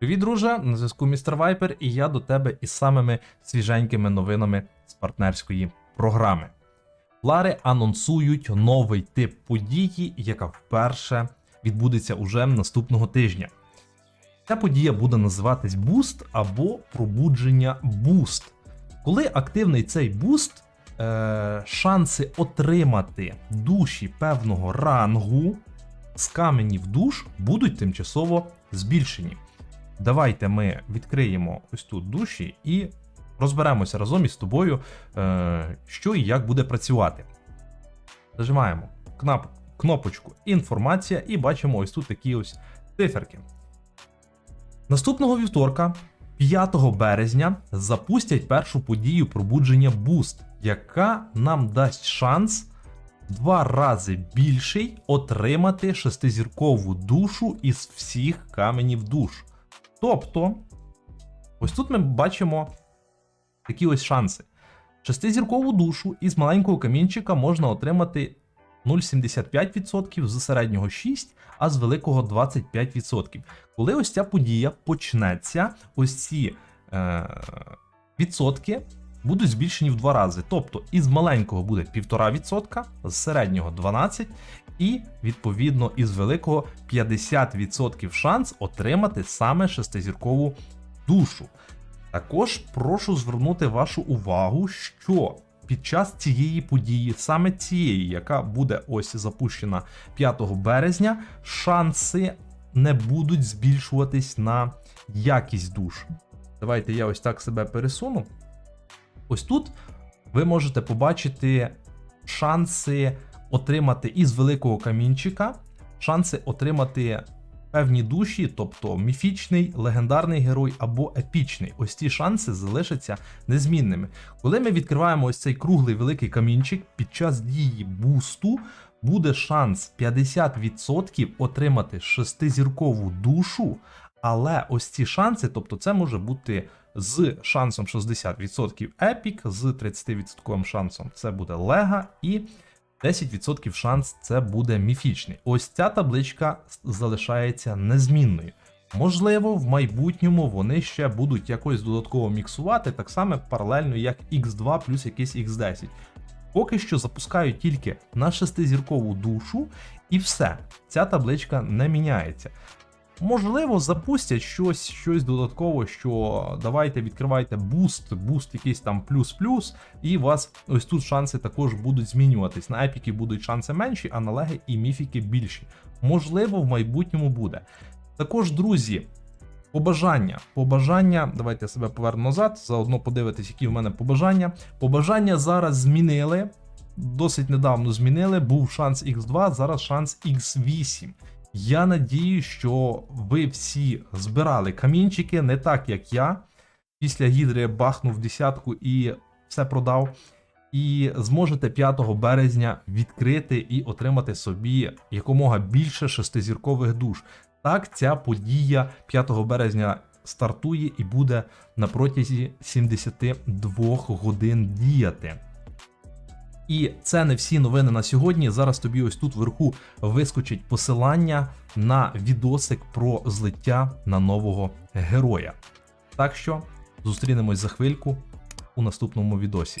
Привіт, друже! На зв'язку містер Вайпер, і я до тебе із самими свіженькими новинами з партнерської програми. Лари анонсують новий тип події, яка вперше відбудеться уже наступного тижня. Ця подія буде називатись буст або пробудження буст. Коли активний цей буст, е- шанси отримати душі певного рангу з каменів душ будуть тимчасово збільшені. Давайте ми відкриємо ось тут душі і розберемося разом із тобою, е, що і як буде працювати. Нажимаємо кнопочку Інформація і бачимо ось тут такі ось циферки. Наступного вівторка, 5 березня, запустять першу подію пробудження Boost, яка нам дасть шанс два рази більший отримати шестизіркову душу із всіх каменів душ. Тобто, ось тут ми бачимо такі ось шанси. Шестизіркову душу із маленького камінчика можна отримати 0,75%, з середнього 6%, а з великого 25%. Коли ось ця подія почнеться, ось ці е, відсотки будуть збільшені в два рази. Тобто із маленького буде 1,5%, з середнього 12%, і відповідно із великого 50% шанс отримати саме шестизіркову душу. Також прошу звернути вашу увагу, що під час цієї події, саме цієї, яка буде ось запущена 5 березня, шанси не будуть збільшуватись на якість душ. Давайте я ось так себе пересуну. Ось тут ви можете побачити шанси отримати із великого камінчика, шанси отримати певні душі, тобто міфічний, легендарний герой або епічний. Ось ці шанси залишаться незмінними. Коли ми відкриваємо ось цей круглий великий камінчик, під час дії бусту буде шанс 50% отримати шестизіркову душу. Але ось ці шанси, тобто це може бути з шансом 60% епік, з 30% шансом це буде лега, і 10% шанс це буде міфічний. Ось ця табличка залишається незмінною. Можливо, в майбутньому вони ще будуть якось додатково міксувати, так само паралельно як X2 плюс якийсь X10. Поки що запускають тільки на шестизіркову душу, і все, ця табличка не міняється. Можливо, запустять щось щось додатково, що давайте відкривайте буст, буст якийсь там плюс-плюс, і у вас ось тут шанси також будуть змінюватись. На епіки будуть шанси менші, а на леги і міфіки більші. Можливо, в майбутньому буде. Також, друзі, побажання. Побажання, давайте я себе поверну назад, заодно подивитись, які в мене побажання. Побажання зараз змінили. Досить недавно змінили. Був шанс X2, зараз шанс X8. Я надію, що ви всі збирали камінчики, не так як я. Після гідри бахнув десятку і все продав. І зможете 5 березня відкрити і отримати собі якомога більше шестизіркових душ. Так, ця подія 5 березня стартує і буде на протязі 72 годин діяти. І це не всі новини на сьогодні. Зараз тобі ось тут вверху вискочить посилання на відосик про злиття на нового героя. Так що зустрінемось за хвильку у наступному відосі.